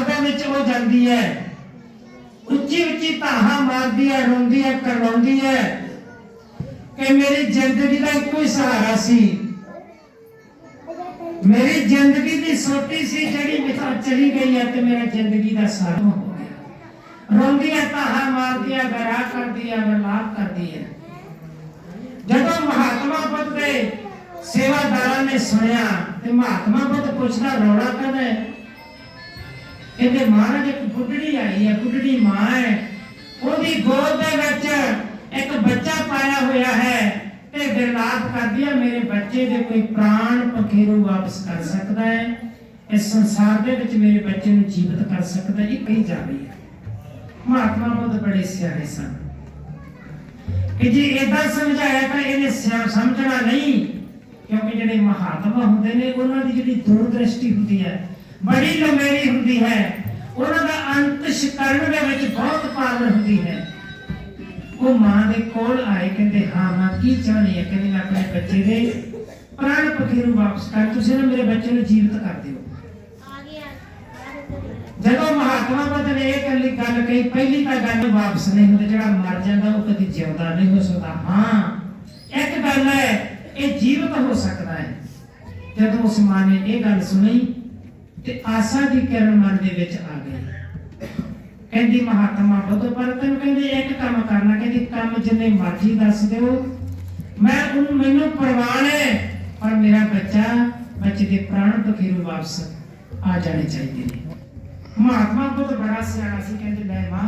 ਦੇ ਵਿੱਚ ਉਹ ਜਾਂਦੀ ਹੈ। ਉੱਚੀ ਉੱਚੀ ਧਾਹਾਂ ਮਾਰਦੀ ਹੈ ਰੋਂਦੀ ਹੈ ਕਰਵਾਉਂਦੀ ਹੈ ਕਿ ਮੇਰੀ ਜ਼ਿੰਦਗੀ ਦਾ ਇੱਕੋ ਹੀ ਸਹਾਰਾ ਸੀ। ਮੇਰੀ ਜ਼ਿੰਦਗੀ ਦੀ ਸੋਟੀ ਸੀ ਜਿਹੜੀ ਵਿਚਾਰ ਚਲੀ ਗਈ ਹੈ ਤੇ ਮੇਰਾ ਜ਼ਿੰਦਗੀ ਦਾ ਸਹਾਰਾ ਹੋ ਗਿਆ। ਰੋਂਦੀ ਹੈ ਧਾਹਾਂ ਮਾਰਦੀ ਹੈ ਵਿਰਾਹ ਕਰਦੀ ਹੈ ਵਿਲਾਪ ਕਰਦੀ ਹੈ ਜਦੋਂ ਮਹਾਤਮਾ ਬੁੱਧ ਦੇ ਸੇਵਾਦਾਰਾਂ ਨੇ ਸੁਣਿਆ ਤੇ ਮਹਾਤਮਾ ਬੁੱਧ ਪੁੱਛਦਾ, ਰੌਲਾ ਕਦ ਹੈ? ਕਹਿੰਦੇ ਮਹਾਰਾਜ ਇੱਕ ਬੁੱਢੜੀ ਆਈ ਹੈ ਬੁੱਢੜੀ ਮਾਂ ਹੈ, ਉਹਦੀ ਗੋਦ ਦੇ ਵਿੱਚ ਇੱਕ ਬੱਚਾ ਪਾਇਆ ਹੋਇਆ ਹੈ ਤੇ ਵਿਰਲਾਪ ਕਰਦੀ ਹੈ ਮੇਰੇ ਬੱਚੇ ਦੇ ਕੋਈ ਪ੍ਰਾਣ ਪਖੇਰੂ ਵਾਪਸ ਕਰ ਸਕਦਾ ਹੈ, ਇਸ ਸੰਸਾਰ ਦੇ ਵਿੱਚ ਮੇਰੇ ਬੱਚੇ ਨੂੰ ਜੀਵਤ ਕਰ ਸਕਦਾ ਇਹ ਕਹੀ ਜਾ ਰਹੀ ਹੈ। ਮਹਾਤਮਾ ਬੁੱਧ ਬੜੇ ਸਿਆਣੇ ਸਨ। ਕਿ ਜੇ ਇਦਾਂ ਸਮਝਾਇਆ ਤਾਂ ਇਹਨੇ ਸਮਝਣਾ ਨਹੀਂ, ਕਿਉਂਕਿ ਜਿਹੜੇ ਮਹਾਤਮਾ ਹੁੰਦੇ ਨੇ, ਉਹਨਾਂ ਦੀ ਜਿਹੜੀ ਦੂਰਦ੍ਰਿਸ਼ਟੀ ਹੁੰਦੀ ਹੈ ਬੜੀ ਲੰਮੇਰੀ ਹੁੰਦੀ ਹੈ। ਉਹਨਾਂ ਦਾ ਅੰਤ ਕਰਨ ਦੇ ਵਿੱਚ ਬਹੁਤ ਪਾਵਰ ਹੁੰਦੀ ਹੈ। ਉਹ ਮਾਂ ਦੇ ਕੋਲ ਆਏ ਕਹਿੰਦੇ, ਹਾਂ ਮਾਂ, ਕੀ ਚਾਹਣੀ ਹੈ? ਕਹਿੰਦੇ, ਮੈਂ ਆਪਣੇ ਬੱਚੇ ਦੇ ਪ੍ਰਾਣ ਨੂੰ ਵਾਪਸ ਕਰ, ਤੁਸੀਂ ਨਾ ਮੇਰੇ ਬੱਚੇ ਨੂੰ ਜੀਵਤ ਕਰ ਦਿਓ। ਜਦੋਂ ਮਹਾਤਮਾ ਬੁੱਧ ਨੇ ਇਹ ਕੱਲੀ ਗੱਲ ਕਹੀ, ਪਹਿਲੀ ਤਾਂ ਗੱਲ ਵਾਪਸ ਨਹੀਂ ਹੁੰਦੀ, ਜਿਹੜਾ ਮਰ ਜਾਂਦਾ, ਉਹ ਕਦੀ ਜਿਉਂਦਾ ਨਹੀਂ ਹੋ ਸਕਦਾ। ਹਾਂ, ਇੱਕ ਗੱਲ ਹੈ, ਇਹ ਜੀਵਤ ਹੋ ਸਕਦਾ ਹੈ। ਜਦੋਂ ਉਸ ਮਾਂ ਨੇ ਇਹ ਗੱਲ ਸੁਣੀ ਤੇ ਆਸਾ ਦੀ ਕਿਰਨ ਮਨ ਦੇ ਵਿੱਚ ਆ ਗਈ। ਕਹਿੰਦੀ, ਮਹਾਤਮਾ ਬੁੱਧ ਪਰ ਕਹਿੰਦੇ, ਇੱਕ ਕੰਮ ਕਰਨਾ, ਕਹਿੰਦੀ, ਕੰਮ ਜਿੰਨੇ ਮਰਜ਼ੀ ਦੱਸ ਦਿਓ। ਮੈਂ ਉਹਨੂੰ, ਮੈਨੂੰ ਪ੍ਰਵਾਨ ਹੈ, ਪਰ ਮੇਰਾ ਬੱਚਾ, ਬੱਚੇ ਦੇ ਪ੍ਰਾਣ ਬਖੀਰੂ ਵਾਪਸ ਆ ਜਾਣੇ ਚਾਹੀਦੇ ਨੇ। ਮਹਾਤਮਾ ਬੁੱਧ ਬੜਾ ਸਿਆਣਾ ਸੀ, ਕਹਿੰਦੇ ਲੈ ਮਾਂ